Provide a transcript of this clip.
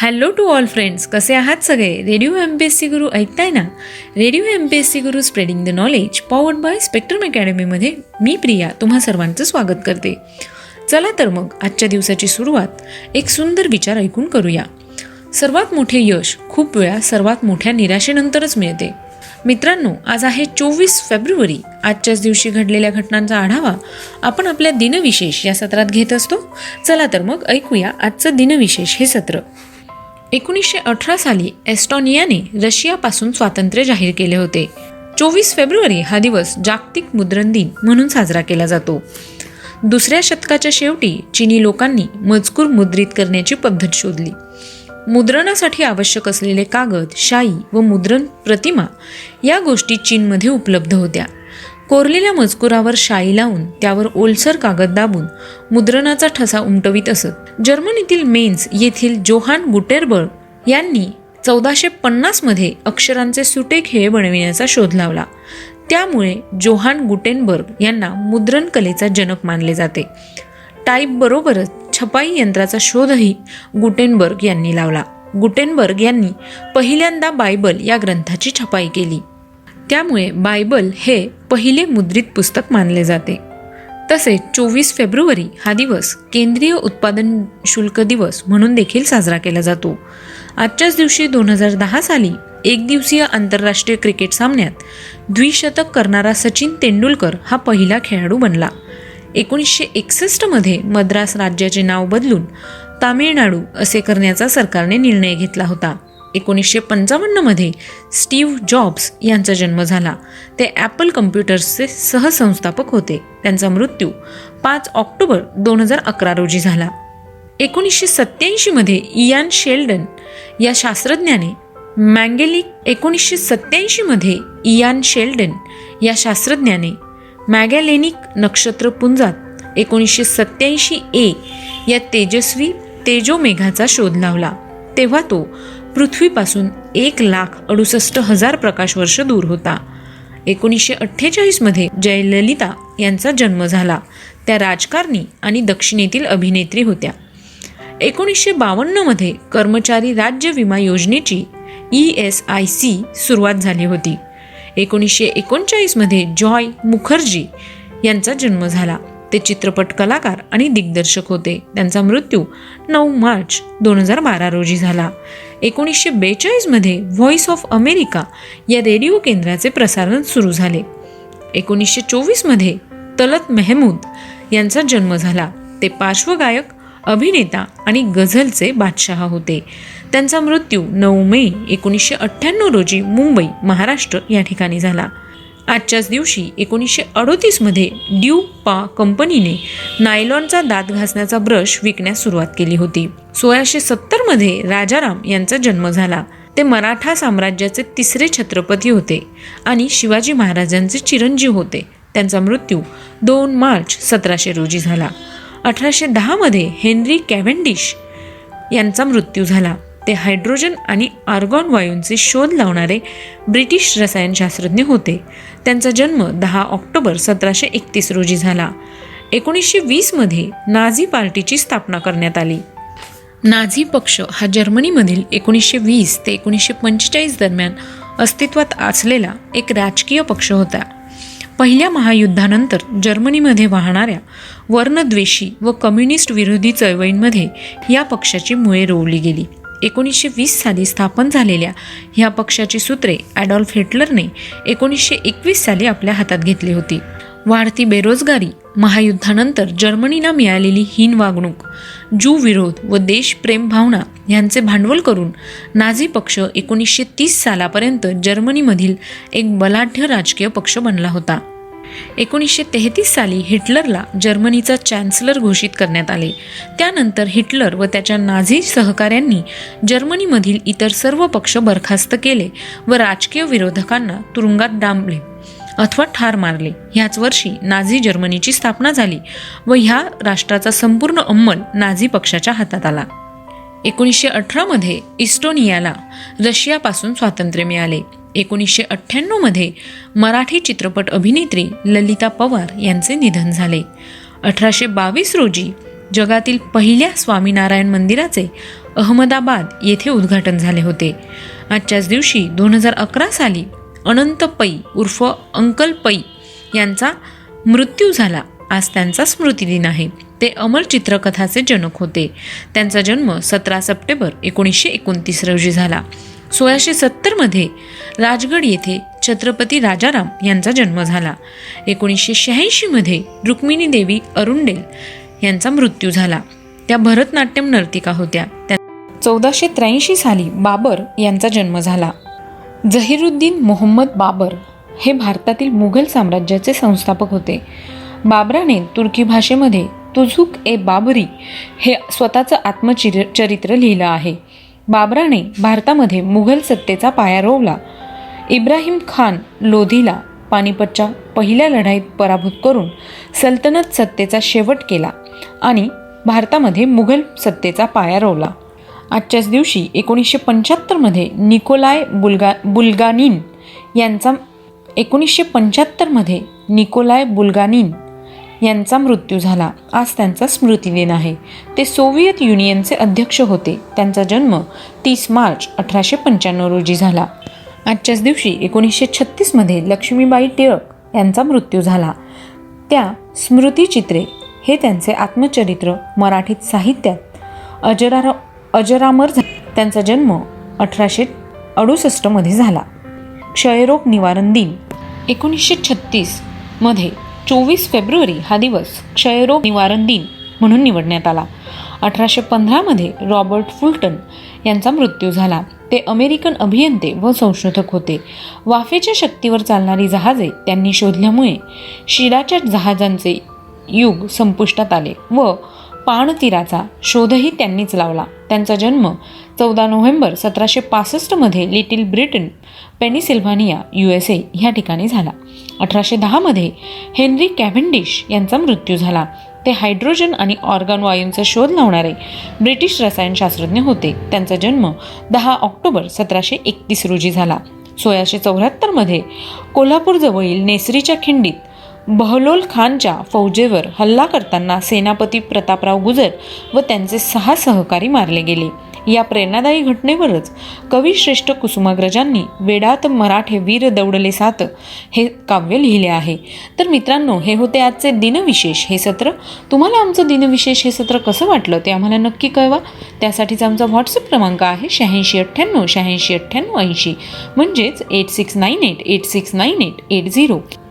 Hello to all friends कसे आहात सगळे? Radio M P S C Guru ऐकताय ना? Radio M P S C Guru spreading the knowledge powered by Spectrum अकॅडमीमध्ये मी प्रिया तुम्हा सर्वांचं स्वागत करते. चला तर मग आजच्या दिवसाची सुरुवात एक सुंदर विचार ऐकून करूया. सर्वात मोठे यश खूप वेळा सर्वात मोठ्या निराशेनंतरच मिळते. मित्रांनो आज आहे चोवीस फेब्रुवारी. आजच्याच दिवशी घडलेल्या घटनांचा आढावा आपण आपल्या दिनविशेष या सत्रात घेत असतो. चला तर मग ऐकूया आजचं दिनविशेष हे सत्र. एकोणीसशे अठरा साली एस्टॉनियाने रशियापासून स्वातंत्र्य जाहीर केले होते. चोवीस फेब्रुवारी हा दिवस जागतिक मुद्रण दिन म्हणून साजरा केला जातो. दुसऱ्या शतकाच्या शेवटी चीनी लोकांनी मजकूर मुद्रित करण्याची पद्धत शोधली. मुद्रणासाठी आवश्यक असलेले कागद शाई व मुद्रण प्रतिमा या गोष्टी चीनमध्ये उपलब्ध होत्या. कोरलेल्या मजकुरावर शाई लावून त्यावर ओलसर कागद दाबून मुद्रणाचा ठसा उमटवीत असत. जर्मनीतील मेन्स येथील जोहान गुटेरबर्ग यांनी चौदाशे पन्नासमध्ये अक्षरांचे सुटे खेळ बनविण्याचा शोध लावला. त्यामुळे जोहान गुटेनबर्ग यांना मुद्रण कलेचा जनक मानले जाते. टाईप बरोबरच छपाई यंत्राचा शोधही गुटेनबर्ग यांनी लावला. गुटेनबर्ग यांनी पहिल्यांदा बायबल या ग्रंथाची छपाई केली. त्यामुळे बायबल हे पहिले मुद्रित पुस्तक मानले जाते. तसेच चोवीस फेब्रुवारी हा दिवस केंद्रीय उत्पादन शुल्क दिवस म्हणून देखील साजरा केला जातो. आजच्याच दिवशी दोन हजार दहा साली एक दिवसीय आंतरराष्ट्रीय क्रिकेट सामन्यात द्विशतक करणारा सचिन तेंडुलकर हा पहिला खेळाडू बनला. एकोणीसशे एकसष्टमध्ये मद्रास राज्याचे नाव बदलून तामिळनाडू असे करण्याचा सरकारने निर्णय घेतला होता. एकोणीसशे पंचावन्नमध्ये स्टीव्ह जॉब्स यांचा जन्म झाला. ते ॲपल कम्प्युटर्सचे सहसंस्थापक होते. त्यांचा मृत्यू पाच ऑक्टोबर दोन हजार अकरा रोजी झाला. एकोणीसशे सत्याऐंशीमध्ये इयान शेल्डन या शास्त्रज्ञाने मँगेलिक एकोणीसशे सत्याऐंशीमध्ये इयान शेल्डन या शास्त्रज्ञाने मॅगॅलेनिक नक्षत्रपुंजात एकोणीसशे सत्याऐंशी ए या तेजस्वी तेजोमेघाचा शोध लावला. तेव्हा तो पृथ्वीपासून एक लाख अडुसष्ट हजार प्रकाश वर्ष दूर होता. एकोणीसशे अठ्ठेचाळीसमध्ये जयललिता यांचा जन्म झाला. त्या राजकारणी आणि दक्षिणेतील अभिनेत्री होत्या. एकोणीसशे बावन्नमध्ये कर्मचारी राज्य विमा योजनेची ई एस आय सी सुरुवात झाली होती. एकोणीसशे एकोणचाळीसमध्ये जॉय मुखर्जी यांचा जन्म झाला. ते चित्रपट कलाकार आणि दिग्दर्शक होते. त्यांचा मृत्यू नऊ मार्च दोन हजार बारा रोजी झाला. एकोणीसशे बेचाळीसमध्ये व्हॉइस ऑफ अमेरिका या रेडिओ केंद्राचे प्रसारण सुरू झाले. एकोणीसशे चोवीसमध्ये तलत मेहमूद यांचा जन्म झाला. ते पार्श्वगायक अभिनेता आणि गझलचे बादशहा होते. त्यांचा मृत्यू नऊ मे एकोणीसशे अठ्ठ्याण्णव रोजी मुंबई महाराष्ट्र या ठिकाणी झाला. आजच्याच दिवशी एकोणीसशे अडोतीसमध्ये ड्यू पा कंपनीने नायलॉनचा दात घासण्याचा ब्रश विकण्यास सुरुवात केली होती. सोळाशे सत्तरमध्ये राजाराम यांचा जन्म झाला. ते मराठा साम्राज्याचे तिसरे छत्रपती होते आणि शिवाजी महाराजांचे चिरंजीव होते. त्यांचा मृत्यू दोन मार्च सतराशे रोजी झाला. अठराशे दहामध्ये हेनरी कॅव्हेंडिश यांचा मृत्यू झाला. ते हायड्रोजन आणि आर्गॉन वायूंचे शोध लावणारे ब्रिटिश रसायनशास्त्रज्ञ होते. त्यांचा जन्म दहा ऑक्टोबर सतराशे एकतीस रोजी झाला. एकोणीसशे वीसमध्ये नाझी पार्टीची स्थापना करण्यात आली. नाझी पक्ष हा जर्मनीमधील एकोणीसशे वीस ते एकोणीसशे पंचेचाळीस दरम्यान अस्तित्वात असलेला एक राजकीय पक्ष होता. पहिल्या महायुद्धानंतर जर्मनीमध्ये वाहणाऱ्या वर्णद्वेषी व कम्युनिस्ट विरोधी चळवळींमध्ये या पक्षाची मुळे रोवली गेली. एकोणीसशे वीस साली स्थापन झालेल्या ह्या पक्षाची सूत्रे ॲडॉल्फ हिटलरने एकोणीसशे एकवीस साली आपल्या हातात घेतली होती. वाढती बेरोजगारी महायुद्धानंतर जर्मनीला मिळालेली हीन वागणूक जू विरोध व देशप्रेम भावना यांचे भांडवल करून नाझी पक्ष एकोणीसशे तीस सालापर्यंत जर्मनीमधील एक बलाढ्य राजकीय पक्ष बनला होता. एकोणीसशे तेहतीस साली हिटलरला जर्मनीचा चॅन्सलर घोषित करण्यात आले. त्यानंतर हिटलर व त्याच्या नाझी सहकाऱ्यांनी जर्मनीमधील इतर सर्व पक्ष बरखास्त केले व राजकीय विरोधकांना तुरुंगात डांबले अथवा ठार मारले. ह्याच वर्षी नाझी जर्मनीची स्थापना झाली व ह्या राष्ट्राचा संपूर्ण अंमल नाझी पक्षाच्या हातात आला. एकोणीसशे अठरामध्ये इस्टोनियाला रशियापासून स्वातंत्र्य मिळाले. एकोणीसशे अठ्ठ्याण्णवमध्ये मराठी चित्रपट अभिनेत्री ललिता पवार यांचे निधन झाले. अठराशे बावीस रोजी जगातील पहिल्या स्वामीनारायण मंदिराचे अहमदाबाद येथे उद्घाटन झाले होते. आजच्याच दिवशी दोन हजार अकरा साली अनंत पै उर्फ अंकल पै यांचा मृत्यू झाला. आज त्यांचा स्मृतिदिन आहे. ते अमर चित्रकथाचे जनक होते. त्यांचा जन्म सतरा सप्टेंबर एकोणीसशे एकोणतीस रोजी झाला. सोळाशे सत्तरमध्ये राजगड येथे छत्रपती राजाराम यांचा जन्म झाला. एकोणीसशे शहाऐंशीमध्ये रुक्मिणी देवी अरुंडेल यांचा मृत्यू झाला. त्या भरतनाट्यम नर्तिका होत्या. त्या चौदाशे त्र्याऐंशी साली बाबर यांचा जन्म झाला. झहिरुद्दीन मोहम्मद बाबर हे भारतातील मुघल साम्राज्याचे संस्थापक होते. बाबराने तुर्की भाषेमध्ये तुझुक ए बाबरी हे स्वतःचं आत्मचिर चरित्र लिहिलं आहे. बाबराने भारतामध्ये मुघल सत्तेचा पाया रोवला. इब्राहिम खान लोधीला पानिपतच्या पहिल्या लढाईत पराभूत करून सल्तनत सत्तेचा शेवट केला आणि भारतामध्ये मुघल सत्तेचा पाया रोवला. आजच्याच दिवशी एकोणीसशे पंच्याहत्तरमध्ये निकोलाय बुलगा बुल्गानिन यांचा एकोणीसशे पंच्याहत्तरमध्ये निकोलाय बुलगानिन यांचा मृत्यू झाला. आज त्यांचा स्मृतिदिन आहे. ते सोव्हिएत युनियनचे अध्यक्ष होते. त्यांचा जन्म तीस मार्च अठराशे पंच्याण्णव रोजी झाला. आजच्याच दिवशी एकोणीसशे छत्तीसमध्ये लक्ष्मीबाई टिळक यांचा मृत्यू झाला. त्या स्मृतिचित्रे हे त्यांचे आत्मचरित्र मराठीत साहित्यात अजरार अजरामर झा त्यांचा जन्म अठराशे अडुसष्टमध्ये झाला. क्षयरोग निवारण दिन एकोणीसशे छत्तीसमध्ये चोवीस फेब्रुवारी हा दिवस क्षयरोग निवारण दिन म्हणून निवडण्यात आला. अठराशे पंधरामध्ये रॉबर्ट फुलटन यांचा मृत्यू झाला. ते अमेरिकन अभियंते व संशोधक होते. वाफेच्या शक्तीवर चालणारी जहाजे त्यांनी शोधल्यामुळे शिडाच्या जहाजांचे युग संपुष्टात आले व पाणतीराचा शोधही त्यांनीच लावला. त्यांचा जन्म चौदा नोव्हेंबर सतराशे पासष्टमध्ये little Britain Pennsylvania U S A ह्या ठिकाणी झाला. अठराशे दहामध्ये हेनरी कॅव्हेंडिश यांचा मृत्यू झाला. ते हायड्रोजन आणि ऑर्गन वायूंचा शोध लावणारे ब्रिटिश रसायनशास्त्रज्ञ होते. त्यांचा जन्म दहा ऑक्टोबर सतराशे एकतीस रोजी झाला. सोळाशे चौऱ्याहत्तरमध्ये कोल्हापूरजवळील नेसरीच्या खिंडीत बहलोल खानच्या फौजेवर हल्ला करताना सेनापती प्रतापराव गुजर व त्यांचे सहा सहकारी मारले गेले. या प्रेरणादायी घटनेवरच कविश्रेष्ठ कुसुमाग्रजांनी वेडात मराठे वीर दौडले सात हे काव्य लिहिले आहे. तर मित्रांनो हे होते आजचे दिनविशेष हे सत्र. तुम्हाला आमचं दिनविशेष हे सत्र कसं वाटलं ते आम्हाला नक्की कळवा. त्यासाठीचा आमचा व्हॉट्सअप क्रमांक आहे शहाऐंशी अठ्ठ्याण्णव शहाऐंशी अठ्ठ्याण्णव ऐंशी. म्हणजेच eight six nine eight eight six nine eight eight zero